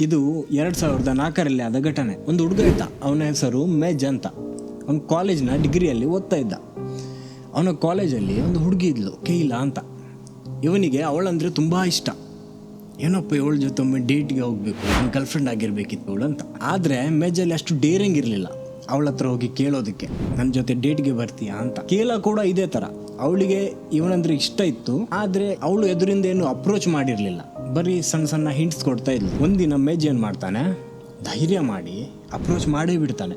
ಇದು ಎರಡ್ ಸಾವಿರದ ನಾಲ್ಕರಲ್ಲಿ ಆದ ಘಟನೆ. ಒಂದು ಹುಡುಗ ಇದ್ದ. ಅವನ ಹೆಸರು ಮೆಜ್ ಅಂತ. ಅವನ ಕಾಲೇಜ್ನ ಡಿಗ್ರಿಯಲ್ಲಿ ಓದ್ತಾ ಇದ್ದ. ಅವನ ಕಾಲೇಜಲ್ಲಿ ಒಂದು ಹುಡುಗಿ ಇದ್ಲು ಕೇಯಿಲಾ ಅಂತ. ಇವನಿಗೆ ಅವಳಂದ್ರೆ ತುಂಬಾ ಇಷ್ಟ. ಏನಪ್ಪ ಇವಳ ಜೊತೆ ಒಮ್ಮೆ ಡೇಟ್ಗೆ ಹೋಗ್ಬೇಕು ನನ್ನ ಗರ್ಲ್ ಫ್ರೆಂಡ್ ಆಗಿರ್ಬೇಕಿತ್ತು ಅವಳು ಅಂತ. ಆದರೆ ಮೇಜಲ್ಲಿ ಅಷ್ಟು ಡೇರಿಂಗ್ ಇರಲಿಲ್ಲ. ಅವಳ ಹತ್ರ ಹೋಗಿ ಕೇಳೋದಕ್ಕೆ ನನ್ನ ಜೊತೆ ಡೇಟ್ಗೆ ಬರ್ತೀಯಾ? ಅಂತ. ಕೇಳ ಕೂಡ ಇದೇ ಥರ ಅವಳಿಗೆ ಇವನಂದ್ರೆ ಇಷ್ಟ ಇತ್ತು, ಆದರೆ ಅವಳು ಎದುರಿಂದ ಏನು ಅಪ್ರೋಚ್ ಮಾಡಿರಲಿಲ್ಲ. ಬರೀ ಸಣ್ಣ ಸಣ್ಣ ಹಿಂಟ್ಸ್ ಕೊಡ್ತಾ ಇದ್ಲು. ಒಂದಿನ ಮೇಜ್ ಏನು ಮಾಡ್ತಾನೆ? ಧೈರ್ಯ ಮಾಡಿ ಅಪ್ರೋಚ್ ಮಾಡೇ ಬಿಡ್ತಾನೆ.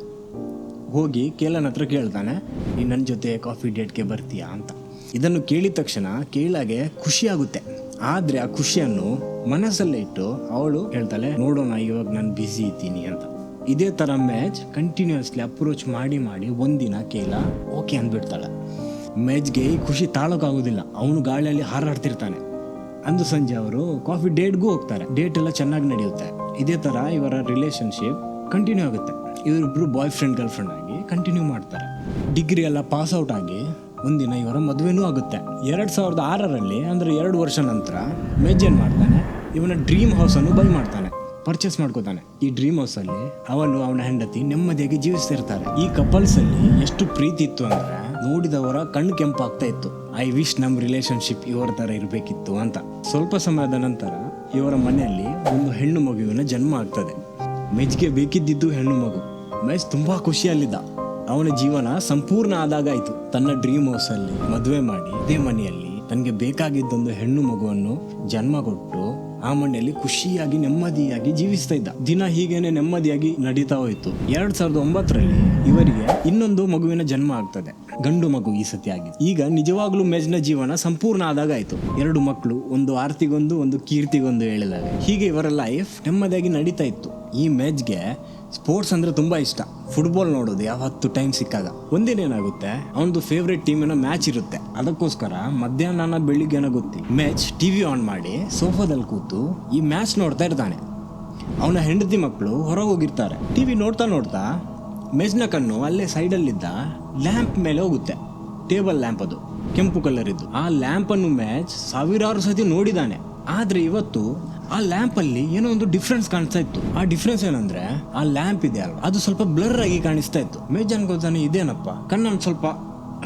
ಹೋಗಿ ಕೇಳನ ಹತ್ರ ಕೇಳ್ತಾನೆ ನೀನು ನನ್ನ ಜೊತೆ ಕಾಫಿ ಡೇಟ್ಗೆ ಬರ್ತೀಯಾ? ಅಂತ. ಇದನ್ನು ಕೇಳಿದ ತಕ್ಷಣ ಕೇಳಾಗೆ ಖುಷಿ ಆಗುತ್ತೆ. ಆದರೆ ಆ ಖುಷಿಯನ್ನು ಮನಸ್ಸಲ್ಲೇ ಇಟ್ಟು ಅವಳು ಹೇಳ್ತಾಳೆ, ನೋಡೋಣ, ಇವಾಗ ನಾನು ಬ್ಯುಸಿ ಇದ್ದೀನಿ ಅಂತ. ಇದೇ ಥರ ಮ್ಯಾಚ್ ಕಂಟಿನ್ಯೂಸ್ಲಿ ಅಪ್ರೋಚ್ ಮಾಡಿ ಮಾಡಿ ಒಂದಿನ ಕೇಳ, ಓಕೆ ಅಂದ್ಬಿಡ್ತಾಳೆ. ಮ್ಯಾಚ್ಗೆ ಈ ಖುಷಿ ತಾಳೋಕ್ಕಾಗೋದಿಲ್ಲ ಅವನು ಗಾಳಿಯಲ್ಲಿ ಹಾರಾಡ್ತಿರ್ತಾನೆ. ಅಂದು ಸಂಜೆ ಅವರು ಕಾಫಿ ಡೇಟ್ಗೂ ಹೋಗ್ತಾರೆ. ಡೇಟ್ ಎಲ್ಲ ಚೆನ್ನಾಗಿ ನಡೆಯುತ್ತೆ. ಇದೇ ಥರ ಇವರ ರಿಲೇಶನ್ಶಿಪ್ ಕಂಟಿನ್ಯೂ ಆಗುತ್ತೆ. ಇವರಿಬ್ರು ಬಾಯ್ ಫ್ರೆಂಡ್ ಗರ್ಲ್ ಫ್ರೆಂಡ್ ಆಗಿ ಕಂಟಿನ್ಯೂ ಮಾಡ್ತಾರೆ. ಡಿಗ್ರಿ ಎಲ್ಲ ಪಾಸ್ ಔಟ್ ಆಗಿ ಒಂದಿನ ಇವರ ಮದುವೆನೂ ಆಗುತ್ತೆ. ಎರಡು ಸಾವಿರದ ಆರರಲ್ಲಿ, ಅಂದರೆ ಎರಡು ವರ್ಷ ನಂತರ ಮೇಜನ್ ಮಾಡ್ತಾನೆ? ಇವನ ಡ್ರೀಮ್ ಹೌಸನ್ನು ಬೈ ಮಾಡ್ತಾನೆ. ಪರ್ಚೇಸ್ ಮಾಡ್ಕೋತಾನೆ. ಈ ಡ್ರೀಮ್ ಹೌಸ್ ಅಲ್ಲಿ ಅವನು ಅವನ ಹೆಂಡತಿ ನೆಮ್ಮದಿಯಾಗಿ ಜೀವಿಸ್ತಿರ್ತಾರೆ. ಈ ಕಪಲ್ಸ್ ಅಲ್ಲಿ ಎಷ್ಟು ಪ್ರೀತಿ ಇತ್ತು ಅಂದ್ರೆ ನೋಡಿದವರ ಕಣ್ಣು ಕೆಂಪಾಗ್ತಾ ಇತ್ತು. ಐ ವಿಶ್ ನಮ್ಮ ರಿಲೇಶನ್ಶಿಪ್ ಇವರ ತರ ಇರಬೇಕಿತ್ತು ಅಂತ. ಸ್ವಲ್ಪ ಸಮಯದ ನಂತರ ಇವರ ಮನೆಯಲ್ಲಿ ಒಂದು ಹೆಣ್ಣು ಮಗುವಿನ ಜನ್ಮ ಆಗ್ತದೆ. ಮೆಜ್ಗೆ ಬೇಕಿದ್ದಿದ್ದು ಹೆಣ್ಣು ಮಗು. ಮೈಸ್ ತುಂಬಾ ಖುಷಿಯಲ್ಲಿದ್ದ. ಅವನ ಜೀವನ ಸಂಪೂರ್ಣ ಆದಾಗಾಯಿತು. ತನ್ನ ಡ್ರೀಮ್ ಹೌಸ್ ಅಲ್ಲಿ ಮದುವೆ ಮಾಡಿ ಅದೇ ಮನೆಯಲ್ಲಿ ತನಗೆ ಬೇಕಾಗಿದ್ದೊಂದು ಹೆಣ್ಣು ಮಗುವನ್ನು ಜನ್ಮ ಕೊಟ್ಟು ಆ ಮನೆಯಲ್ಲಿ ಖುಷಿಯಾಗಿ, ನೆಮ್ಮದಿಯಾಗಿ ಜೀವಿಸ್ತಾ ಇದ್ದ. ದಿನ ಹೀಗೇನೆ ನೆಮ್ಮದಿಯಾಗಿ ನಡೀತಾ ಹೋಯಿತು. ಎರಡ್ ಸಾವಿರದ ಒಂಬತ್ತರಲ್ಲಿ ಇವರಿಗೆ ಇನ್ನೊಂದು ಮಗುವಿನ ಜನ್ಮ ಆಗ್ತದೆ. ಗಂಡು ಮಗು ಈ ಸತಿ ಆಗಿದೆ ಈಗ ನಿಜವಾಗ್ಲೂ ಮೆಜ್ನ ಜೀವನ ಸಂಪೂರ್ಣ ಆದಾಗ ಆಯ್ತು. ಎರಡು ಮಕ್ಕಳು ಒಂದು ಆರ್ತಿಗೊಂದು, ಒಂದು ಕೀರ್ತಿಗೊಂದು ಹೇಳಿದಾಗ ಹೀಗೆ ಇವರ ಲೈಫ್ ನೆಮ್ಮದಿಯಾಗಿ ನಡೀತಾ ಇತ್ತು. ಈ ಮ್ಯಾಚ್ಗೆ ಸ್ಪೋರ್ಟ್ಸ್ ಅಂದ್ರೆ ತುಂಬಾ ಇಷ್ಟ. ಫುಟ್ಬಾಲ್ ನೋಡೋದು ಯಾವತ್ತು ಟೈಮ್ ಸಿಕ್ಕಾಗ. ಒಂದಿನ ಏನಾಗುತ್ತೆ, ಅವನದು ಫೇವ್ರೆಟ್ ಏನೋ ಮ್ಯಾಚ್ ಇರುತ್ತೆ. ಅದಕ್ಕೋಸ್ಕರ ಮಧ್ಯಾಹ್ನ ಏನೋ ಗೊತ್ತಿ ಮ್ಯಾಚ್ ಟಿವಿ ಆನ್ ಮಾಡಿ ಸೋಫಾದಲ್ಲಿ ಕೂತು ಈ ಮ್ಯಾಚ್ ನೋಡ್ತಾ ಇರ್ತಾನೆ. ಅವನ ಹೆಂಡತಿ ಮಕ್ಕಳು ಹೊರಗೆ ಹೋಗಿರ್ತಾರೆ. ಟಿವಿ ನೋಡ್ತಾ ನೋಡ್ತಾ ಮೆಜ್ನ ಕಣ್ಣು ಅಲ್ಲೇ ಸೈಡಲ್ಲಿದ್ದ ಲ್ಯಾಂಪ್ ಮೇಲೆ ಹೋಗುತ್ತೆ. ಟೇಬಲ್ ಲ್ಯಾಂಪ್ ಅದು. ಕೆಂಪು ಕಲರ್ ಇದ್ದು. ಆ ಲ್ಯಾಂಪ್ ಅನ್ನು ಮ್ಯಾಚ್ ಸಾವಿರಾರು ಸತಿ ನೋಡಿದಾನೆ. ಆದ್ರೆ ಇವತ್ತು ಆ ಲ್ಯಾಂಪ್ ಅಲ್ಲಿ ಏನೋ ಒಂದು ಡಿಫ್ರೆನ್ಸ್ ಕಾಣಿಸ್ತಾ ಇತ್ತು. ಆ ಡಿಫ್ರೆನ್ಸ್ ಏನಂದ್ರೆ, ಆ ಲ್ಯಾಂಪ್ ಇದೆ ಅಲ್ವಾ? ಅದು ಸ್ವಲ್ಪ ಬ್ಲರ್ ಆಗಿ ಕಾಣಿಸ್ತಾ ಇತ್ತು. ಮೇಜ್ ಅನ್ಕೋತಾನೆ ಇದೇನಪ್ಪ? ಕಣ್ಣನ್ ಸ್ವಲ್ಪ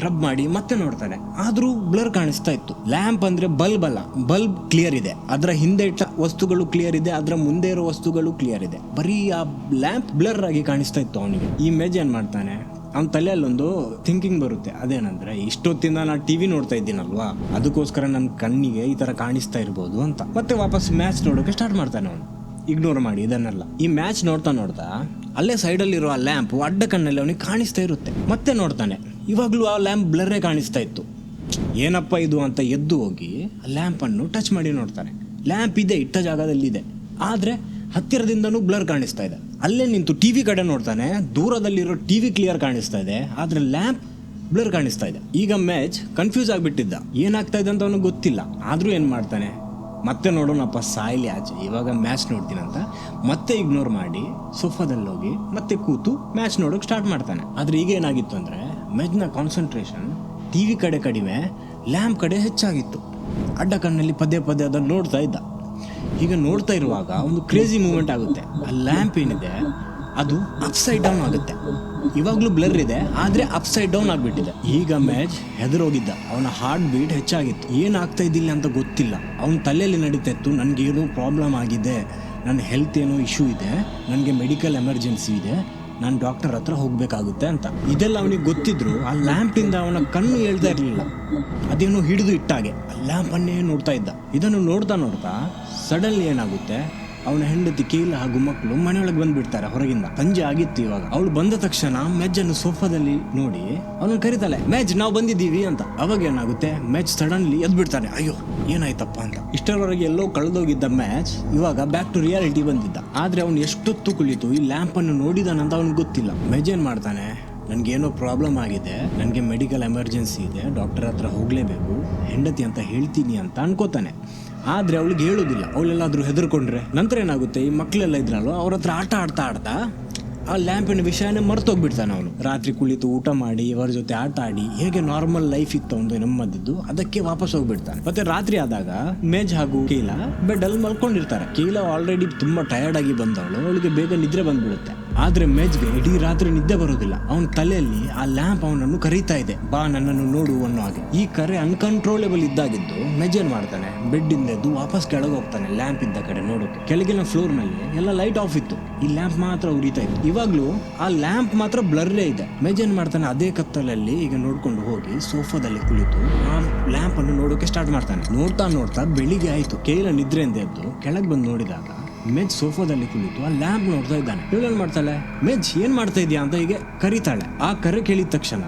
ರಬ್ ಮಾಡಿ ಮತ್ತೆ ನೋಡ್ತಾನೆ ಆದರೂ ಬ್ಲರ್ ಕಾಣಿಸ್ತಾ ಇತ್ತು. ಲ್ಯಾಂಪ್ ಅಂದ್ರೆ ಬಲ್ಬ್ ಅಲ್ಲ. ಬಲ್ಬ್ ಕ್ಲಿಯರ್ ಇದೆ. ಅದರ ಹಿಂದೆ ಇಟ್ಟ ವಸ್ತುಗಳು ಕ್ಲಿಯರ್ ಇದೆ. ಅದರ ಮುಂದೆ ಇರೋ ವಸ್ತುಗಳು ಕ್ಲಿಯರ್ ಇದೆ. ಬರೀ ಆ ಲ್ಯಾಂಪ್ ಬ್ಲರ್ ಆಗಿ ಕಾಣಿಸ್ತಾ ಇತ್ತು ಅವನಿಗೆ. ಈ ಮೇಜ್ ಏನ್ ಮಾಡ್ತಾನೆ? ಅವ್ನ ತಲೆಯಲ್ಲೊಂದು ಥಿಂಕಿಂಗ್ ಬರುತ್ತೆ. ಅದೇನಂದ್ರೆ, ಇಷ್ಟೊತ್ತಿಂದ ನಾನು ಟಿವಿ ನೋಡ್ತಾ ಇದ್ದೀನಲ್ವಾ? ಅದಕ್ಕೋಸ್ಕರ ನನ್ನ ಕಣ್ಣಿಗೆ ಈ ತರ ಕಾಣಿಸ್ತಾ ಇರ್ಬೋದು ಅಂತ. ಮತ್ತೆ ವಾಪಸ್ ಮ್ಯಾಚ್ ನೋಡೋಕೆ ಸ್ಟಾರ್ಟ್ ಮಾಡ್ತಾನೆ ಅವನು. ಇಗ್ನೋರ್ ಮಾಡಿ, ಇದನ್ನೆಲ್ಲ. ಈ ಮ್ಯಾಚ್ ನೋಡ್ತಾ ನೋಡ್ತಾ, ಅಲ್ಲೇ ಸೈಡಲ್ಲಿರೋ ಆ ಲ್ಯಾಂಪ್ ಅಡ್ಡ ಕಣ್ಣಲ್ಲಿ ಅವನಿಗೆ ಕಾಣಿಸ್ತಾ ಇರುತ್ತೆ. ಮತ್ತೆ ನೋಡ್ತಾನೆ. ಇವಾಗಲೂ ಆ ಲ್ಯಾಂಪ್ ಬ್ಲರ್ರೇ ಕಾಣಿಸ್ತಾ ಇತ್ತು. ಏನಪ್ಪ ಇದು ಅಂತ ಎದ್ದು ಹೋಗಿ ಆ ಲ್ಯಾಂಪನ್ನು ಟಚ್ ಮಾಡಿ ನೋಡ್ತಾರೆ. ಲ್ಯಾಂಪ್ ಇದೆ, ಇಟ್ಟ ಜಾಗದಲ್ಲಿದೆ ಆದರೆ ಹತ್ತಿರದಿಂದನೂ ಬ್ಲರ್ ಕಾಣಿಸ್ತಾ ಇದೆ. ಅಲ್ಲೇ ನಿಂತು ಟಿವಿ ಕಡೆ ನೋಡ್ತಾನೆ, ದೂರದಲ್ಲಿರೋ ಟಿ ವಿ ಕ್ಲಿಯರ್ ಕಾಣಿಸ್ತಾ ಇದೆ, ಆದರೆ ಲ್ಯಾಂಪ್ ಬ್ಲರ್ ಕಾಣಿಸ್ತಾ ಇದೆ. ಈಗ ಮ್ಯಾಚ್ ಕನ್ಫ್ಯೂಸ್ ಆಗಿಬಿಟ್ಟಿದ್ದ. ಏನಾಗ್ತಾ ಇದೆ ಅಂತ ಅವನಿಗೆ ಗೊತ್ತಿಲ್ಲ. ಆದರೂ ಏನು ಮಾಡ್ತಾನೆ? ಮತ್ತೆ ನೋಡೋಣಪ್ಪ, ಸಾಯ್ಲಿ ಆಚೆ. ಇವಾಗ ಮ್ಯಾಚ್ ನೋಡ್ತೀನಂತ ಮತ್ತೆ ಇಗ್ನೋರ್ ಮಾಡಿ ಸೋಫಾದಲ್ಲಿ ಹೋಗಿ ಮತ್ತೆ ಕೂತು ಮ್ಯಾಚ್ ನೋಡೋಕೆ ಸ್ಟಾರ್ಟ್ ಮಾಡ್ತಾನೆ. ಆದರೆ ಈಗ ಏನಾಗಿತ್ತು ಅಂದ್ರೆ ಮ್ಯಾಚ್ನ ಕಾನ್ಸಂಟ್ರೇಷನ್ ಟಿ ವಿ ಕಡೆ ಕಡಿಮೆ ಲ್ಯಾಂಪ್ ಕಡೆ ಹೆಚ್ಚಾಗಿತ್ತು. ಅಡ್ಡ ಕಣ್ಣಲ್ಲಿ ಪದೇ ಪದೇ ಅದನ್ನು ನೋಡ್ತಾ ಇದ್ದ. ಈಗ ನೋಡ್ತಾ ಇರುವಾಗ ಒಂದು ಕ್ರೇಜಿ ಮೂಮೆಂಟ್ ಆಗುತ್ತೆ. ಆ ಲ್ಯಾಂಪ್ ಏನಿದೆ, ಅದು ಅಪ್ಸೈಡ್ ಡೌನ್ ಆಗುತ್ತೆ. ಇವಾಗಲೂ ಬ್ಲರ್ ಇದೆ, ಆದರೆ ಅಪ್ಸೈಡ್ ಡೌನ್ ಆಗಿಬಿಟ್ಟಿದೆ. ಈಗ ಮ್ಯಾಚ್ ಹೆದರೋಗಿದ್ದ. ಅವನ ಹಾರ್ಟ್ ಬೀಟ್ ಹೆಚ್ಚಾಗಿತ್ತು. ಏನಾಗ್ತಾ ಇದ್ದಿಲ್ಲ ಅಂತ ಗೊತ್ತಿಲ್ಲ. ಅವನ ತಲೆಯಲ್ಲಿ ನಡೀತಾ ಇತ್ತು, ನನಗೇನೋ ಪ್ರಾಬ್ಲಮ್ ಆಗಿದೆ. ನನ್ನ ಹೆಲ್ತ್ ಏನೋ ಇಶ್ಯೂ ಇದೆ. ನನಗೆ ಮೆಡಿಕಲ್ ಎಮರ್ಜೆನ್ಸಿ ಇದೆ. ನಾನು ಡಾಕ್ಟರ್ ಹತ್ರ ಹೋಗ್ಬೇಕಾಗುತ್ತೆ ಅಂತ. ಇದೆಲ್ಲ ಅವನಿಗೆ ಗೊತ್ತಿದ್ರು. ಆ ಲ್ಯಾಂಪಿಂದ ಅವನ ಕಣ್ಣು ಹೇಳ್ತಾ ಇರಲಿಲ್ಲ. ಅದೇನೋ ಹಿಡಿದು ಇಟ್ಟಾಗೆ. ಆ ಲ್ಯಾಂಪನ್ನೇ ನೋಡ್ತಾ ಇದ್ದ. ಇದನ್ನು ನೋಡ್ತಾ ನೋಡ್ತಾ ಸಡನ್ಲಿ ಏನಾಗುತ್ತೆ? ಅವನ ಹೆಂಡತಿ ಕೀಲ ಹಾಗೂ ಮಕ್ಕಳು ಮನೆಯೊಳಗೆ ಬಂದ್ಬಿಡ್ತಾರೆ ಹೊರಗಿಂದ. ಸಂಜೆ ಆಗಿತ್ತು ಇವಾಗ. ಅವಳು ಬಂದ ತಕ್ಷಣ ಮೆಜ್ ಅನ್ನು ಸೋಫಾದಲ್ಲಿ ನೋಡಿ, ಅವನು ಕರೀತಾಳೆ ಮ್ಯಾಚ್ ನಾವು ಬಂದಿದ್ದೀವಿ ಅಂತ. ಅವಾಗ ಏನಾಗುತ್ತೆ? ಮ್ಯಾಚ್ ಸಡನ್ಲಿ ಎದ್ ಬಿಡ್ತಾನೆ ಅಯ್ಯೋ, ಏನಾಯ್ತಪ್ಪ ಅಂತ. ಇಷ್ಟರವರೆಗೆ ಎಲ್ಲೋ ಕಳೆದೋಗಿದ್ದ ಮ್ಯಾಚ್ ಇವಾಗ ಬ್ಯಾಕ್ ಟು ರಿಯಾಲಿಟಿ ಬಂದಿದ್ದ. ಆದ್ರೆ ಅವನು ಎಷ್ಟೊತ್ತು ಕುಳಿತು, ಈ ಲ್ಯಾಂಪ್ ಅನ್ನು ನೋಡಿದಾನಂತ ಅವನಿಗೆ ಗೊತ್ತಿಲ್ಲ. ಮೆಜ್ ಏನ್ ಮಾಡ್ತಾನೆ? ನನಗೇನೋ ಪ್ರಾಬ್ಲಮ್ ಆಗಿದೆ, ನನಗೆ ಮೆಡಿಕಲ್ ಎಮರ್ಜೆನ್ಸಿ ಇದೆ ಡಾಕ್ಟರ್ ಹತ್ರ ಹೋಗಲೇಬೇಕು, ಹೆಂಡತಿ ಅಂತ ಹೇಳ್ತೀನಿ ಅಂತ ಅನ್ಕೋತಾನೆ. ಆದರೆ ಅವಳಿಗೆ ಹೇಳೋದಿಲ್ಲ. ಅವಳೆಲ್ಲಾದರೂ ಹೆದರ್ಕೊಂಡ್ರೆ ನಂತರ ಏನಾಗುತ್ತೆ? ಈ ಮಕ್ಕಳೆಲ್ಲ ಇದ್ರಲ್ವ, ಅವ್ರ ಹತ್ರ ಆಟ ಆಡ್ತಾ ಆಡ್ತಾ ಆ ಲ್ಯಾಂಪಿನ ವಿಷಯನೇ ಮರ್ತೋಗ್ಬಿಡ್ತಾನೆ ಅವನು. ರಾತ್ರಿ ಕುಳಿತು ಊಟ ಮಾಡಿ, ಇವರ ಜೊತೆ ಆಟ ಆಡಿ, ಹೇಗೆ ನಾರ್ಮಲ್ ಲೈಫ್ ಇತ್ತು ಒಂದು ನೆಮ್ಮದಿದ್ದು, ಅದಕ್ಕೆ ವಾಪಸ್ ಹೋಗ್ಬಿಡ್ತಾನೆ. ಮತ್ತೆ ರಾತ್ರಿ ಆದಾಗ ಮೇಜ್ ಹಾಗೂ ಕೀಲ ಬೆಡ್ ಅಲ್ಲಿ ಮಲ್ಕೊಂಡಿರ್ತಾರೆ. ಕೀಲ ಆಲ್ರೆಡಿ ತುಂಬಾ ಟಯರ್ಡ್ ಆಗಿ ಬಂದವಳು. ಅವಳಿಗೆ ಬೇಗ ನಿದ್ರೆ ಬಂದ್ಬಿಡುತ್ತೆ. ಆದ್ರೆ ಮೆಜ್ಗೆ ಇಡೀ ರಾತ್ರಿ ನಿದ್ದೆ ಬರೋದಿಲ್ಲ. ಅವನ ತಲೆಯಲ್ಲಿ ಆ ಲ್ಯಾಂಪ್ ಅವನನ್ನು ಕರೀತಾ ಇದೆ. ಬಾ, ನನ್ನನ್ನು ನೋಡು ಅನ್ನೋ ಹಾಗೆ. ಈ ಕರೆ ಅನ್ಕಂಟ್ರೋಲೇಬಲ್ ಇದ್ದಾಗಿದ್ದು ಮೆಜ್ ಏನ್ ಮಾಡ್ತಾನೆ. ಬೆಡ್ ಇಂದ ಎದ್ದು ವಾಪಸ್ ಕೆಳಗೆ ಹೋಗ್ತಾನೆ ಲ್ಯಾಂಪ್ ಇದ್ದ ಕಡೆ ನೋಡೋಕೆ. ಕೆಳಗಿನ ಫ್ಲೋರ್ನಲ್ಲಿ ಎಲ್ಲ ಲೈಟ್ ಆಫ್ ಇತ್ತು. ಈ ಲ್ಯಾಂಪ್ ಮಾತ್ರ ಉರಿತಾ ಇತ್ತು. ಇವಾಗ್ಲೂ ಆ ಲ್ಯಾಂಪ್ ಮಾತ್ರ ಬ್ಲರ್ರೇ ಇದೆ. ಮೆಜ್ ಏನ್ ಮಾಡ್ತಾನೆ ಅದೇ ಕತ್ತಲಲ್ಲಿ ಈಗ ನೋಡ್ಕೊಂಡು ಹೋಗಿ ಸೋಫಾದಲ್ಲಿ ಕುಳಿತು ಆ ಲ್ಯಾಂಪ್ ಅನ್ನು ನೋಡೋಕೆ ಸ್ಟಾರ್ಟ್ ಮಾಡ್ತಾನೆ. ನೋಡ್ತಾ ನೋಡ್ತಾ ಬೆಳಿಗ್ಗೆ ಆಯ್ತು. ಕೇಳ ನಿದ್ರೆಯಿಂದ ಎದ್ದು ಕೆಳಗೆ ಬಂದು ನೋಡಿದಾಗ ಮೆಜ್ ಸೋಫಾದಲ್ಲಿ ಕುಳಿತು ಆ ಲ್ಯಾಂಪ್ ನೋಡ್ತಾ ಇದ್ದಾನೆ. ಇವಳೇನ್ ಮಾಡ್ತಾಳೆ? ಮೆಜ್ ಏನ್ ಮಾಡ್ತಾ ಇದೆಯಾ ಅಂತ ಹೀಗೆ ಕರೀತಾಳೆ. ಆ ಕರೆ ಕೇಳಿದ ತಕ್ಷಣ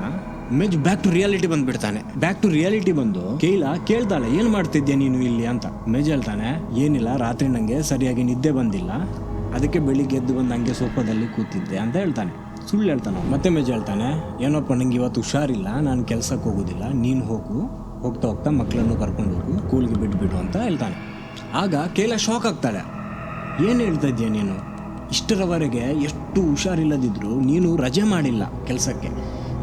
ಮೆಜ್ ಬ್ಯಾಕ್ ಟು ರಿಯಾಲಿಟಿ ಬಂದ್ಬಿಡ್ತಾನೆ. ಬ್ಯಾಕ್ ಟು ರಿಯಾಲಿಟಿ ಬಂದು ಕೇಳ ಕೇಳ್ತಾಳೆ, ಏನ್ ಮಾಡ್ತಿದ್ಯಾ ನೀನು ಇಲ್ಲಿ? ಅಂತ. ಮೆಜ್ ಹೇಳ್ತಾನೆ, ಏನಿಲ್ಲ, ರಾತ್ರಿ ನಂಗೆ ಸರಿಯಾಗಿ ನಿದ್ದೆ ಬಂದಿಲ್ಲ. ಅದಕ್ಕೆ ಬೆಳಿಗ್ಗೆ ಎದ್ದು ಬಂದು ಹಂಗೆ ಸೋಫಾದಲ್ಲಿ ಕೂತಿದ್ದೆ ಅಂತ ಹೇಳ್ತಾನೆ. ಸುಳ್ಳು ಹೇಳ್ತಾನೆ ಮತ್ತೆ ಮೆಜ್ ಹೇಳ್ತಾನೆ, ಏನಪ್ಪ, ನಂಗೆ ಇವತ್ತು ಹುಷಾರಿಲ್ಲ. ನಾನು ಕೆಲ್ಸಕ್ಕೆ ಹೋಗೋದಿಲ್ಲ. ನೀನು ಹೋಗು. ಹೋಗ್ತಾ ಹೋಗ್ತಾ ಮಕ್ಕಳನ್ನು ಕರ್ಕೊಂಡು ಹೋಗು. ಸ್ಕೂಲ್ಗೆ ಬಿಟ್ಬಿಡು ಅಂತ ಹೇಳ್ತಾನೆ. ಆಗ ಕೇಳ ಶಾಕ್ ಆಗ್ತಾಳೆ. ಏನು ಹೇಳ್ತಾ ಇದೆಯಾ ನೀನು? ಇಷ್ಟರವರೆಗೆ ಎಷ್ಟು ಹುಷಾರಿಲ್ಲದಿದ್ರು ನೀನು ರಜೆ ಮಾಡಿಲ್ಲ ಕೆಲಸಕ್ಕೆ.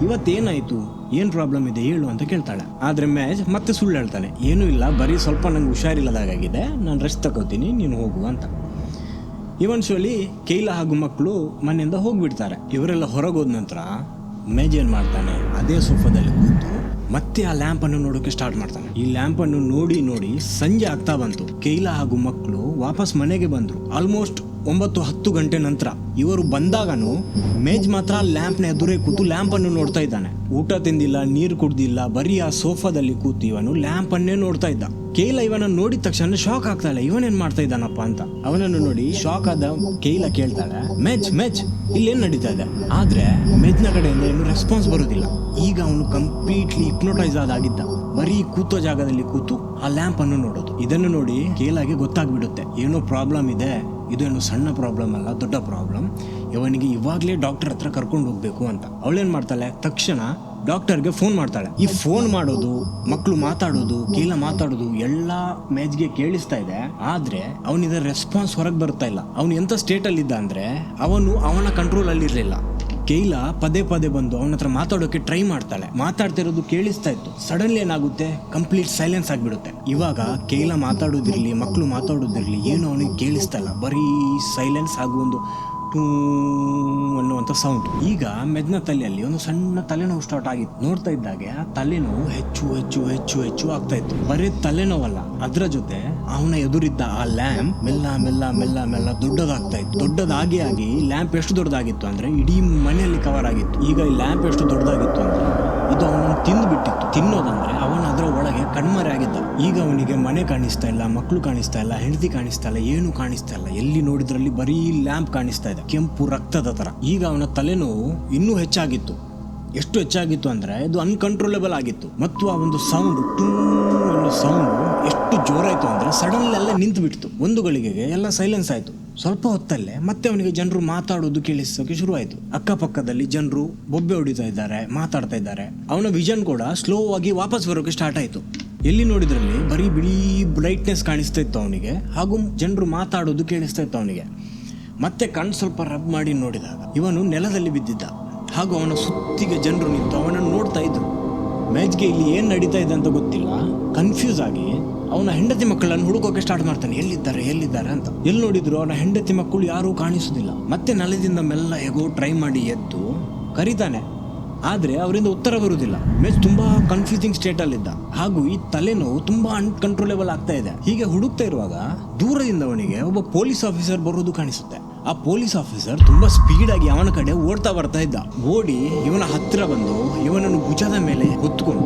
ಇವತ್ತೇನಾಯಿತು? ಏನು ಪ್ರಾಬ್ಲಮ್ ಇದೆ ಹೇಳು ಅಂತ ಕೇಳ್ತಾಳೆ. ಆದರೆ ಮ್ಯಾಜ್ ಮತ್ತೆ ಸುಳ್ಳು ಹೇಳ್ತಾನೆ. ಏನೂ ಇಲ್ಲ, ಬರೀ ಸ್ವಲ್ಪ ನಂಗೆ ಹುಷಾರಿಲ್ಲದಾಗಿದೆ ನಾನು ರೆಸ್ಟ್ ತಗೋತೀನಿ, ನೀನು ಹೋಗು ಅಂತ. ಇವನ್ಶುವಲಿ ಕೈಲ ಹಾಗೂ ಮಕ್ಕಳು ಮನೆಯಿಂದ ಹೋಗಿಬಿಡ್ತಾರೆ. ಇವರೆಲ್ಲ ಹೊರಗೋದ ನಂತರ ಮೇಜ್ ಏನು ಮಾಡ್ತಾನೆ? ಅದೇ ಸೋಫಾದಲ್ಲಿ ಮತ್ತೆ ಆ ಲ್ಯಾಂಪ್ ಅನ್ನು ನೋಡೋಕೆ ಸ್ಟಾರ್ಟ್ ಮಾಡ್ತಾನೆ. ಈ ಲ್ಯಾಂಪ್ ಅನ್ನು ನೋಡಿ ನೋಡಿ ಸಂಜೆ ಆಗ್ತಾ ಬಂತು. ಕೈಲಾ ಹಾಗೂ ಮಕ್ಕಳು ವಾಪಸ್ ಮನೆಗೆ ಬಂದ್ರು. ಆಲ್ಮೋಸ್ಟ್ ಒಂಬತ್ತು ಹತ್ತು ಗಂಟೆ ನಂತರ ಇವರು ಬಂದಾಗನು ಮೇಜ್ ಮಾತ್ರ ಲ್ಯಾಂಪ್ನ ಎದುರೇ ಕೂತು ಲ್ಯಾಂಪ್ ಅನ್ನು ನೋಡ್ತಾ ಇದ್ದಾನೆ. ಊಟ ತಿಂದಿಲ್ಲ, ನೀರು ಕುಡ್ದಿಲ್ಲ, ಬರೀ ಆ ಸೋಫಾದಲ್ಲಿ ಕೂತು ಇವನು ಲ್ಯಾಂಪ್ ಅನ್ನೇ ನೋಡ್ತಾ ಇದ್ದ. ಕೇಲ ಇವನ ನೋಡಿದ ತಕ್ಷಣ ಶಾಕ್ ಆಗ್ತಾಳೆ, ಇವನೇನ್ ಮಾಡ್ತಾ ಇದ್ದಾನಪ್ಪ ಅಂತ? ಅವನನ್ನು ನೋಡಿ ಶಾಕ್ ಆದ ಕೇಲ ಕೇಳ್ತಾಳೆ ಮೆಚ್ ಮೆಚ್ ಇಲ್ಲೇನ್ ನಡೀತಾ ಇದೆ? ಆದ್ರೆ ಮೆಜ್ನ ಕಡೆಯಿಂದ ಏನು ರೆಸ್ಪಾನ್ಸ್ ಬರೋದಿಲ್ಲ. ಈಗ ಅವನು ಕಂಪ್ಲೀಟ್ಲಿ ಹಿಪ್ನೋಟೈಸ್ ಆದಾಗಿದ್ದ ಬರೀ ಕೂತೋ ಜಾಗದಲ್ಲಿ ಕೂತು ಆ ಲ್ಯಾಂಪ್ ಅನ್ನು ನೋಡೋದು. ಇದನ್ನು ನೋಡಿ ಕೇಲಾಗಿ ಗೊತ್ತಾಗ್ಬಿಡುತ್ತೆ, ಏನೋ ಪ್ರಾಬ್ಲಮ್ ಇದೆ ಇದೇನು ಸಣ್ಣ ಪ್ರಾಬ್ಲಮ್ ಅಲ್ಲ, ದೊಡ್ಡ ಪ್ರಾಬ್ಲಮ್ ಇವನಿಗೆ ಇವಾಗಲೇ ಡಾಕ್ಟರ್ ಹತ್ರ ಕರ್ಕೊಂಡು ಹೋಗ್ಬೇಕು ಅಂತ. ಅವಳೇನ್ ಮಾಡ್ತಾಳೆ? ತಕ್ಷಣ ಡಾಕ್ಟರ್ಗೆ ಫೋನ್ ಮಾಡ್ತಾಳೆ. ಈ ಫೋನ್ ಮಾಡೋದು ಮಕ್ಕಳು ಮಾತಾಡೋದು, ಕೀಲ ಮಾತಾಡೋದು ಎಲ್ಲ ಮೇಜ್ಗೆ ಕೇಳಿಸ್ತಾ ಇದೆ. ಆದ್ರೆ ಅವನಿದ ರೆಸ್ಪಾನ್ಸ್ ಹೊರಗೆ ಬರ್ತಾ ಇಲ್ಲ. ಅವನು ಎಂತ ಸ್ಟೇಟ್ ಅಲ್ಲಿ ಇದ್ದ ಅಂದ್ರೆ, ಅವನು ಅವನ ಕಂಟ್ರೋಲ್ ಅಲ್ಲಿ ಇರ್ಲಿಲ್ಲ ಕೈಲ ಪದೇ ಪದೇ ಬಂದು ಅವನ ಹತ್ರ ಮಾತಾಡೋಕೆ ಟ್ರೈ ಮಾಡ್ತಾಳೆ. ಮಾತಾಡ್ತಿರೋದು ಕೇಳಿಸ್ತಾ ಇತ್ತು. ಸಡನ್ಲಿ ಏನಾಗುತ್ತೆ? ಕಂಪ್ಲೀಟ್ ಸೈಲೆನ್ಸ್ ಆಗಿಬಿಡುತ್ತೆ. ಇವಾಗ ಕೈಲ ಮಾತಾಡೋದಿರಲಿ ಮಕ್ಕಳು ಮಾತಾಡೋದಿರಲಿ, ಏನು ಅವನಿಗೆ ಕೇಳಿಸ್ತಾ ಇಲ್ಲ. ಬರೀ ಸೈಲೆನ್ಸ್ ಹಾಗೂ ಒಂದು ಟೂ ಅನ್ನುವಂಥ ಸೌಂಡ್ ಈಗ ಮೆದ್ನ ತಲೆಯಲ್ಲಿ ಒಂದು ಸಣ್ಣ ತಲೆನೋವು ಸ್ಟಾರ್ಟ್ ಆಗಿತ್ತು. ನೋಡ್ತಾ ಇದ್ದಾಗೆ ಆ ತಲೆನೋವು ಹೆಚ್ಚು ಹೆಚ್ಚು ಹೆಚ್ಚು ಹೆಚ್ಚು ಆಗ್ತಾ ಇತ್ತು. ಬರೀ ತಲೆನೋವಲ್ಲ, ಅದ್ರ ಜೊತೆ ಅವನ ಎದುರಿದ್ದ ಆ ಲ್ಯಾಂಪ್ ಮೆಲ್ಲ ಮೆಲ್ಲ ಮೆಲ್ಲ ಮೆಲ್ಲ ದೊಡ್ಡದಾಗ್ತಾ ಇತ್ತು. ದೊಡ್ಡದಾಗಿ ಆಗಿ ಲ್ಯಾಂಪ್ ಎಷ್ಟು ದೊಡ್ಡದಾಗಿತ್ತು ಅಂದ್ರೆ ಇಡೀ ಮನೆಯಲ್ಲಿ ಕವರ್ ಆಗಿತ್ತು. ಈಗ ಈ ಲ್ಯಾಂಪ್ ಎಷ್ಟು ದೊಡ್ಡದಾಗಿತ್ತು ಅಂದ್ರೆ ಇದು ಅವನನ್ನು ತಿಂದು ಬಿಟ್ಟಿತ್ತು ತಿನ್ನೋದಂದ್ರೆ ಅವನು ಅದರ ಒಳಗೆ ಕಣ್ಮರೆ ಆಗಿದ್ದ. ಈಗ ಅವನಿಗೆ ಮನೆ ಕಾಣಿಸ್ತಾ ಇಲ್ಲ ಮಕ್ಕಳು ಕಾಣಿಸ್ತಾ ಇಲ್ಲ, ಹೆಂಡತಿ ಕಾಣಿಸ್ತಾ ಇಲ್ಲ, ಏನು ಕಾಣಿಸ್ತಾ ಇಲ್ಲ. ಎಲ್ಲಿ ನೋಡಿದ್ರಲ್ಲಿ ಬರೀ ಲ್ಯಾಂಪ್ ಕಾಣಿಸ್ತಾ ಇದೆ. ಕೆಂಪು ರಕ್ತದ ತರ. ಈಗ ಅವನ ತಲೆನೋವು ಇನ್ನೂ ಹೆಚ್ಚಾಗಿತ್ತು. ಎಷ್ಟು ಹೆಚ್ಚಾಗಿತ್ತು ಅಂದರೆ ಇದು ಅನ್ಕಂಟ್ರೋಲೇಬಲ್ ಆಗಿತ್ತು. ಮತ್ತು ಆ ಒಂದು ಸೌಂಡ್ ಟೂ ಅನ್ನೋ ಸೌಂಡ್ ಎಷ್ಟು ಜೋರಾಯಿತು ಅಂದರೆ ಸಡನ್ಲಿ ಎಲ್ಲ ನಿಂತು ಬಿಡ್ತು. ಒಂದು ಗಳಿಗೆಗೆ ಎಲ್ಲ ಸೈಲೆನ್ಸ್ ಆಯಿತು. ಸ್ವಲ್ಪ ಹೊತ್ತಲ್ಲೇ ಮತ್ತೆ ಅವನಿಗೆ ಜನರು ಮಾತಾಡೋದು ಕೇಳಿಸೋಕೆ ಶುರುವಾಯಿತು. ಅಕ್ಕಪಕ್ಕದಲ್ಲಿ ಜನರು ಬೊಬ್ಬೆ ಹೊಡಿತಾ ಇದ್ದಾರೆ, ಮಾತಾಡ್ತಾ ಇದ್ದಾರೆ. ಅವನ ವಿಷನ್ ಕೂಡ ಸ್ಲೋ ಆಗಿ ವಾಪಸ್ ಬರೋಕೆ ಸ್ಟಾರ್ಟ್ ಆಯಿತು. ಎಲ್ಲಿ ನೋಡಿದ್ರಲ್ಲಿ ಬರೀ ಬಿಳಿ ಬ್ರೈಟ್ನೆಸ್ ಕಾಣಿಸ್ತಾ ಇತ್ತು ಅವನಿಗೆ, ಹಾಗೂ ಜನರು ಮಾತಾಡೋದು ಕೇಳಿಸ್ತಾ ಇತ್ತು ಅವನಿಗೆ. ಮತ್ತೆ ಕಣ್ಣು ಸ್ವಲ್ಪ ರಬ್ ಮಾಡಿ ನೋಡಿದಾಗ ಇವನು ನೆಲದಲ್ಲಿ ಬಿದ್ದಿದ್ದ. ಹಾಗೂ ಅವನ ಸುತ್ತಿಗೆ ಜನರು ನಿಂತು ಅವನನ್ನು ನೋಡ್ತಾ ಇದ್ರು. ಮ್ಯಾಚ್ಗೆ ಇಲ್ಲಿ ಏನು ನಡೀತಾ ಇದೆ ಅಂತ ಗೊತ್ತಿಲ್ಲ. ಕನ್ಫ್ಯೂಸ್ ಆಗಿ ಅವನ ಹೆಂಡತಿ ಮಕ್ಕಳನ್ನು ಹುಡುಕೋಕೆ ಸ್ಟಾರ್ಟ್ ಮಾಡ್ತಾನೆ. ಎಲ್ಲಿದ್ದಾರೆ ಎಲ್ಲಿದ್ದಾರೆ ಅಂತ. ಎಲ್ಲಿ ನೋಡಿದ್ರು ಅವನ ಹೆಂಡತಿ ಮಕ್ಕಳು ಯಾರೂ ಕಾಣಿಸೋದಿಲ್ಲ. ಮತ್ತೆ ನಲದಿಂದ ಮೆಲ್ಲ ಹೇಗೋ ಟ್ರೈ ಮಾಡಿ ಎದ್ದು ಕರೀತಾನೆ. ಆದ್ರೆ ಅವರಿಂದ ಉತ್ತರ ಬರುವುದಿಲ್ಲ ಮ್ಯಾಚ್ ತುಂಬಾ ಕನ್ಫ್ಯೂಸಿಂಗ್ ಸ್ಟೇಟ್ ಅಲ್ಲಿದ್ದ. ಹಾಗೂ ಈ ತಲೆನೋವು ತುಂಬಾ ಅನ್ಕಂಟ್ರೋಲೇಬಲ್ ಆಗ್ತಾ ಇದೆ. ಹೀಗೆ ಹುಡುಕ್ತಾ ಇರುವಾಗ ದೂರದಿಂದ ಅವನಿಗೆ ಒಬ್ಬ ಪೊಲೀಸ್ ಆಫೀಸರ್ ಬರೋದು ಕಾಣಿಸುತ್ತೆ. ಆ ಪೊಲೀಸ್ ಆಫೀಸರ್ ತುಂಬಾ ಸ್ಪೀಡ್ ಆಗಿ ಅವನ ಕಡೆ ಓಡ್ತಾ ಬರ್ತಾ ಇದ್ದ. ಓಡಿ ಇವನ ಹತ್ತಿರ ಬಂದು ಇವನನ್ನು ಭುಜದ ಮೇಲೆ ಹೊತ್ಕೊಂಡು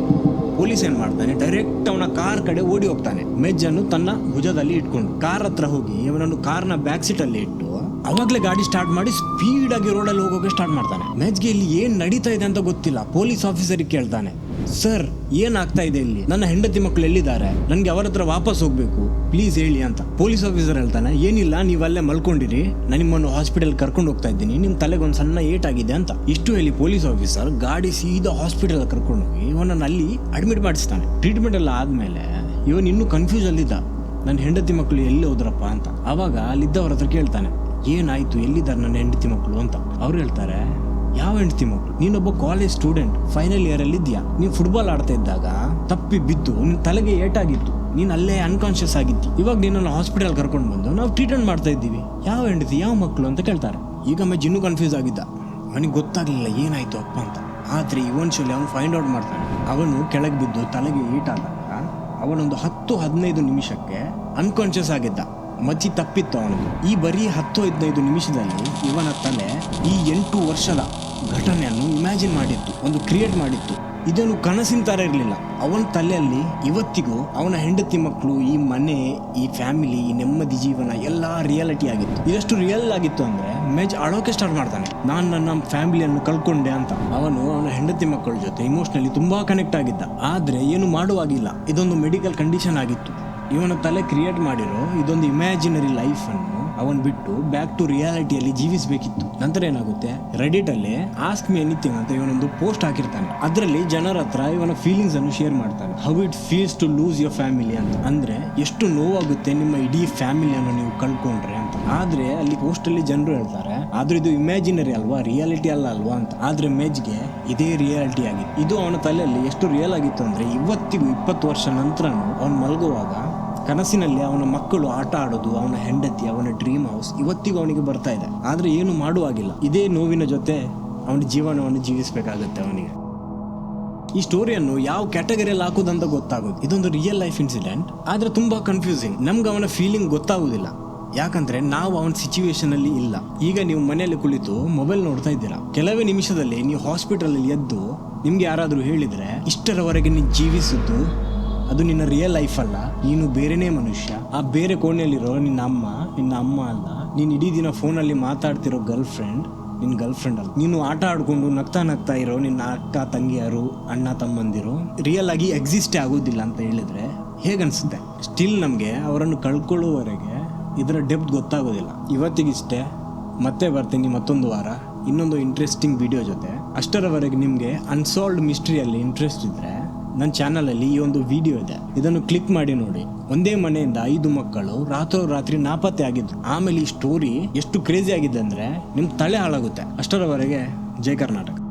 ಪೊಲೀಸ್ ಏನ್ ಮಾಡ್ತಾನೆ? ಡೈರೆಕ್ಟ್ ಅವನ ಕಾರ್ ಕಡೆ ಓಡಿ ಹೋಗ್ತಾನೆ. ಮೆಜ್ಜನ್ನು ತನ್ನ ಭುಜದಲ್ಲಿ ಇಟ್ಕೊಂಡು ಕಾರ್ ಹತ್ರ ಹೋಗಿ ಇವನನ್ನು ಕಾರ್ನ ಬ್ಯಾಕ್ ಸೀಟ್ ಅಲ್ಲಿ ಇಟ್ಟು ಅವಾಗಲೇ ಗಾಡಿ ಸ್ಟಾರ್ಟ್ ಮಾಡಿ ಸ್ಪೀಡ್ ಆಗಿ ರೋಡಲ್ಲಿ ಹೋಗೋಕೆ ಸ್ಟಾರ್ಟ್ ಮಾಡ್ತಾನೆ. ಮೆಜ್ಗೆ ಇಲ್ಲಿ ಏನ್ ನಡೀತಾ ಇದೆ ಅಂತ ಗೊತ್ತಿಲ್ಲ. ಪೊಲೀಸ್ ಆಫೀಸರಿಗೆ ಕೇಳ್ತಾನೆ. ಸರ್ ಏನಾಗ್ತಾ ಇದೆ ಇಲ್ಲಿ? ನನ್ನ ಹೆಂಡತಿ ಮಕ್ಕಳು ಎಲ್ಲಿದ್ದಾರೆ? ನನಗೆ ಅವರ ಹತ್ರ ವಾಪಸ್ ಹೋಗ್ಬೇಕು. ಪ್ಲೀಸ್ ಹೇಳಿ ಅಂತ. ಪೊಲೀಸ್ ಆಫೀಸರ್ ಹೇಳ್ತಾನೆ, ಏನಿಲ್ಲ ನೀವು ಅಲ್ಲೇ ಮಲ್ಕೊಂಡಿರಿ. ನಾನು ನಿಮ್ಮನ್ನು ಹಾಸ್ಪಿಟಲ್ ಕರ್ಕೊಂಡು ಹೋಗ್ತಾ ಇದ್ದೀನಿ. ನಿಮ್ಮ ತಲೆಗೆ ಒಂದು ಸಣ್ಣ ಏಟ್ ಆಗಿದೆ ಅಂತ. ಇಷ್ಟು ಹೇಳಿ ಪೊಲೀಸ್ ಆಫೀಸರ್ ಗಾಡಿ ಸೀದಾ ಹಾಸ್ಪಿಟಲ್ ಕರ್ಕೊಂಡು ಹೋಗಿ ಇವನನ್ನು ಅಲ್ಲಿ ಅಡ್ಮಿಟ್ ಮಾಡಿಸ್ತಾನೆ. ಟ್ರೀಟ್ಮೆಂಟ್ ಎಲ್ಲ ಆದ್ಮೇಲೆ ಇವನ್ ಇನ್ನೂ ಕನ್ಫ್ಯೂಸ್ ಅಲ್ಲಿದ್ದ. ನನ್ನ ಹೆಂಡತಿ ಮಕ್ಕಳು ಎಲ್ಲಿ ಹೋದ್ರಪ್ಪ? ಅಂತ. ಅವಾಗ ಅಲ್ಲಿದ್ದವ್ರ ಹತ್ರ ಕೇಳ್ತಾನೆ, ಏನಾಯ್ತು? ಎಲ್ಲಿದ್ದಾರೆ ನನ್ನ ಹೆಂಡತಿ ಮಕ್ಕಳು ಅಂತ. ಅವ್ರು ಹೇಳ್ತಾರೆ ಯಾವ ಹೆಂಡತಿ ಮಕ್ಕಳು ನೀನೊಬ್ಬ ಕಾಲೇಜ್ ಸ್ಟೂಡೆಂಟ್ ಫೈನಲ್ ಇಯರ್ ಅಲ್ಲಿ ಇದೆಯಾ ನೀನು ಫುಟ್ಬಾಲ್ ಆಡ್ತಾ ಇದ್ದಾಗ ತಪ್ಪಿ ಬಿದ್ದು, ನಿನ್ ತಲೆಗೆ ಏಟಾಗಿತ್ತು. ನೀನು ಅಲ್ಲೇ ಅನ್ಕಾನ್ಶಿಯಸ್ ಆಗಿತ್ತು ಇವಾಗ ನಿನ್ನನ್ನು ಹಾಸ್ಪಿಟಲ್ ಕರ್ಕೊಂಡು ಬಂದು ನಾವು ಟ್ರೀಟ್ಮೆಂಟ್ ಮಾಡ್ತಾ ಇದ್ದೀವಿ. ಯಾವ ಹೆಂಡತಿ, ಯಾವ ಮಕ್ಕಳು ಅಂತ ಕೇಳ್ತಾರೆ. ಈಗ ಮೇ ಜಿನ್ನು ಕನ್ಫ್ಯೂಸ್ ಆಗಿದ್ದ. ಅವನಿಗೆ ಗೊತ್ತಾಗ್ಲಿಲ್ಲ, ಏನಾಯ್ತು ಅಪ್ಪ ಅಂತ. ಆದ್ರೆ ಇವನ್ಶುಲಿ ಅವನು ಫೈಂಡ್ ಔಟ್ ಮಾಡ್ತಾನೆ. ಅವನು ಕೆಳಗೆ ಬಿದ್ದು ತಲೆಗೆ ಏಟಾದಾಗ ಅವನೊಂದು ಹತ್ತು ಹದಿನೈದು ನಿಮಿಷಕ್ಕೆ ಅನ್ಕಾನ್ಶಿಯಸ್ ಆಗಿದ್ದ. ಮಚ್ಚಿ ತಪ್ಪಿತ್ತು ಅವನಿಗೆ. ಈ ಬರೀ ಹತ್ತು ಹದಿನೈದು ನಿಮಿಷದಲ್ಲಿ ಇವನ ತಲೆ ಈ ಎಂಟು ವರ್ಷದ ಘಟನೆಯನ್ನು ಇಮ್ಯಾಜಿನ್ ಮಾಡಿತ್ತು, ಒಂದು ಕ್ರಿಯೇಟ್ ಮಾಡಿತ್ತು. ಇದನ್ನು ಕನಸಿನ ತರ ಇರಲಿಲ್ಲ. ಅವನ ತಲೆಯಲ್ಲಿ ಇವತ್ತಿಗೂ ಅವನ ಹೆಂಡತಿ ಮಕ್ಕಳು, ಈ ಮನೆ, ಈ ಫ್ಯಾಮಿಲಿ ಈ ನೆಮ್ಮದಿ ಜೀವನ ಎಲ್ಲ ರಿಯಾಲಿಟಿ ಆಗಿತ್ತು. ಇದೆಷ್ಟು ರಿಯಲ್ ಆಗಿತ್ತು ಅಂದ್ರೆ ಮೆಜ್ ಅಳೋಕೆ ಸ್ಟಾರ್ಟ್ ಮಾಡ್ತಾನೆ. ನಾನು ನನ್ನ ಫ್ಯಾಮಿಲಿಯನ್ನು ಕಳ್ಕೊಂಡೆ ಅಂತ. ಅವನು ಅವನ ಹೆಂಡತಿ ಮಕ್ಕಳ ಜೊತೆ ಇಮೋಷ್ನಲಿ ತುಂಬಾ ಕನೆಕ್ಟ್ ಆಗಿದ್ದ. ಆದ್ರೆ ಏನು ಮಾಡುವಾಗಿಲ್ಲ. ಇದೊಂದು ಮೆಡಿಕಲ್ ಕಂಡೀಷನ್ ಆಗಿತ್ತು. ಇವನ ತಲೆ ಕ್ರಿಯೇಟ್ ಮಾಡಿರೋ ಇದೊಂದು ಇಮ್ಯಾಜಿನರಿ ಲೈಫ್ ಅನ್ನು ಅವನ್ ಬಿಟ್ಟು ಬ್ಯಾಕ್ ಟು ರಿಯಾಲಿಟಿಯಲ್ಲಿ ಜೀವಿಸಬೇಕಿತ್ತು. ನಂತರ ಏನಾಗುತ್ತೆ? ರೆಡಿಟ್ ಅಲ್ಲಿ ಆಸ್ಕ್ ಮಿ ಎನಿಥಿಂಗ್ ಅಂತ ಇವನೊಂದು ಪೋಸ್ಟ್ ಹಾಕಿರ್ತಾನೆ. ಅದರಲ್ಲಿ ಜನರ ಹತ್ರ ಇವನ ಫೀಲಿಂಗ್ಸ್ ಅನ್ನು ಶೇರ್ ಮಾಡ್ತಾನೆ. How it feels to lose your family ಅಂತ. ಅಂದ್ರೆ, ಎಷ್ಟು ನೋವಾಗುತ್ತೆ ನಿಮ್ಮ ಇಡೀ ಫ್ಯಾಮಿಲಿಯನ್ನು ನೀವು ಕಳ್ಕೊಂಡ್ರೆ ಅಂತ. ಆದ್ರೆ, ಅಲ್ಲಿ ಪೋಸ್ಟ್ ಅಲ್ಲಿ ಜನರು ಹೇಳ್ತಾರೆ, ಆದ್ರೆ ಇದು ಇಮ್ಯಾಜಿನರಿ ಅಲ್ವಾ? ರಿಯಾಲಿಟಿ ಅಲ್ಲ ಅಲ್ವಾ? ಅಂತ. ಆದ್ರೆ ಮೆಜ್ಗೆ ಇದೇ ರಿಯಾಲಿಟಿ ಆಗಿತ್ತು ಇದು ಅವನ ತಲೆಯಲ್ಲಿ ಎಷ್ಟು ರಿಯಲ್ ಆಗಿತ್ತು ಅಂದ್ರೆ, ಇವತ್ತಿಗೂ ಇಪ್ಪತ್ತು ವರ್ಷ ನಂತರ ಅವನು ಮಲಗುವಾಗ ಕನಸಿನಲ್ಲಿ ಅವನ ಮಕ್ಕಳು ಆಟ ಆಡೋದು, ಅವನ ಹೆಂಡತಿ, ಅವನ ಡ್ರೀಮ್ ಹೌಸ್ ಇವತ್ತಿಗೂ ಅವನಿಗೆ ಬರ್ತಾ ಇದೆ. ಆದ್ರೆ ಏನು ಮಾಡುವಾಗಿಲ್ಲ. ಇದೇ ನೋವಿನ ಜೊತೆ ಅವನ ಜೀವನವನ್ನು ಜೀವಿಸಬೇಕಾಗತ್ತೆ ಅವನಿಗೆ. ಈ ಸ್ಟೋರಿಯನ್ನು ಯಾವ ಕ್ಯಾಟಗರಿಯಲ್ಲಿ ಹಾಕೋದಂತ ಗೊತ್ತಾಗೋದು. ಇದೊಂದು ರಿಯಲ್ ಲೈಫ್ ಇನ್ಸಿಡೆಂಟ್ ಆದ್ರೆ ತುಂಬಾ ಕನ್ಫ್ಯೂಸಿಂಗ್ ನಮ್ಗೆ ಅವನ ಫೀಲಿಂಗ್ ಗೊತ್ತಾಗೋದಿಲ್ಲ. ಯಾಕಂದ್ರೆ ನಾವು ಅವನ ಸಿಚುವೇಶನ್ ಅಲ್ಲಿ ಇಲ್ಲ. ಈಗ ನೀವು ಮನೆಯಲ್ಲಿ ಕುಳಿತು ಮೊಬೈಲ್ ನೋಡ್ತಾ ಇದ್ದೀರಾ. ಕೆಲವೇ ನಿಮಿಷದಲ್ಲಿ ನೀವು ಹಾಸ್ಪಿಟಲ್ ಅಲ್ಲಿ ಎದ್ದು ನಿಮ್ಗೆ ಯಾರಾದರೂ ಹೇಳಿದ್ರೆ, ಇಷ್ಟರವರೆಗೆ ನೀವು ಜೀವಿಸಿದ್ದು ಅದು ನಿನ್ನ ರಿಯಲ್ ಲೈಫ್ ಅಲ್ಲ. ನೀನು ಬೇರೆನೇ ಮನುಷ್ಯ. ಆ ಬೇರೆ ಕೋಣೆಯಲ್ಲಿರೋ ನಿನ್ನ ಅಮ್ಮ ನಿನ್ನ ಅಮ್ಮ ಅಲ್ಲ. ನೀನು ಇಡೀ ದಿನ ಫೋನಲ್ಲಿ ಮಾತಾಡ್ತಿರೋ ಗರ್ಲ್ ಫ್ರೆಂಡ್ ನಿನ್ನ ಗರ್ಲ್ ಫ್ರೆಂಡ್ ಅಲ್ಲ. ನೀನು ಆಟ ಆಡ್ಕೊಂಡು ನಗ್ತಾ ನಗ್ತಾ ಇರೋ ನಿನ್ನ ಅಕ್ಕ, ತಂಗಿಯರು, ಅಣ್ಣ, ತಮ್ಮಂದಿರು ರಿಯಲ್ ಆಗಿ ಎಕ್ಸಿಸ್ಟೇ ಆಗೋದಿಲ್ಲ ಅಂತ ಹೇಳಿದ್ರೆ ಹೇಗನ್ಸುತ್ತೆ? ಸ್ಟಿಲ್ ನಮಗೆ ಅವರನ್ನು ಕಳ್ಕೊಳ್ಳುವವರೆಗೆ ಇದರ ಡೆಪ್ತ್ ಗೊತ್ತಾಗೋದಿಲ್ಲ. ಇವತ್ತಿಗಿಷ್ಟೇ ಮತ್ತೆ ಬರ್ತೀನಿ ಮತ್ತೊಂದು ವಾರ. ಇನ್ನೊಂದು ಇಂಟ್ರೆಸ್ಟಿಂಗ್ ವಿಡಿಯೋ ಜೊತೆ. ಅಷ್ಟರವರೆಗೆ ನಿಮಗೆ ಅನ್ಸಾಲ್ವ್ಡ್ ಮಿಸ್ಟ್ರಿಯಲ್ಲಿ ಇಂಟ್ರೆಸ್ಟ್ ಇದ್ರೆ ನನ್ನ ಚಾನಲಲ್ಲಿ ಈ ಒಂದು ವಿಡಿಯೋ ಇದೆ. ಇದನ್ನು ಕ್ಲಿಕ್ ಮಾಡಿ ನೋಡಿ. ಒಂದೇ ಮನೆಯಿಂದ ಐದು ಮಕ್ಕಳು ರಾತ್ರೋರಾತ್ರಿ ನಾಪತ್ತೆ ಆಗಿದ್ರು. ಆಮೇಲೆ ಈ ಸ್ಟೋರಿ ಎಷ್ಟು ಕ್ರೇಜಿ ಆಗಿದೆ ಅಂದ್ರೆ ನಿಮ್ ತಲೆ ಹಾಳಾಗುತ್ತೆ. ಅಷ್ಟರವರೆಗೆ ಜೈ ಕರ್ನಾಟಕ.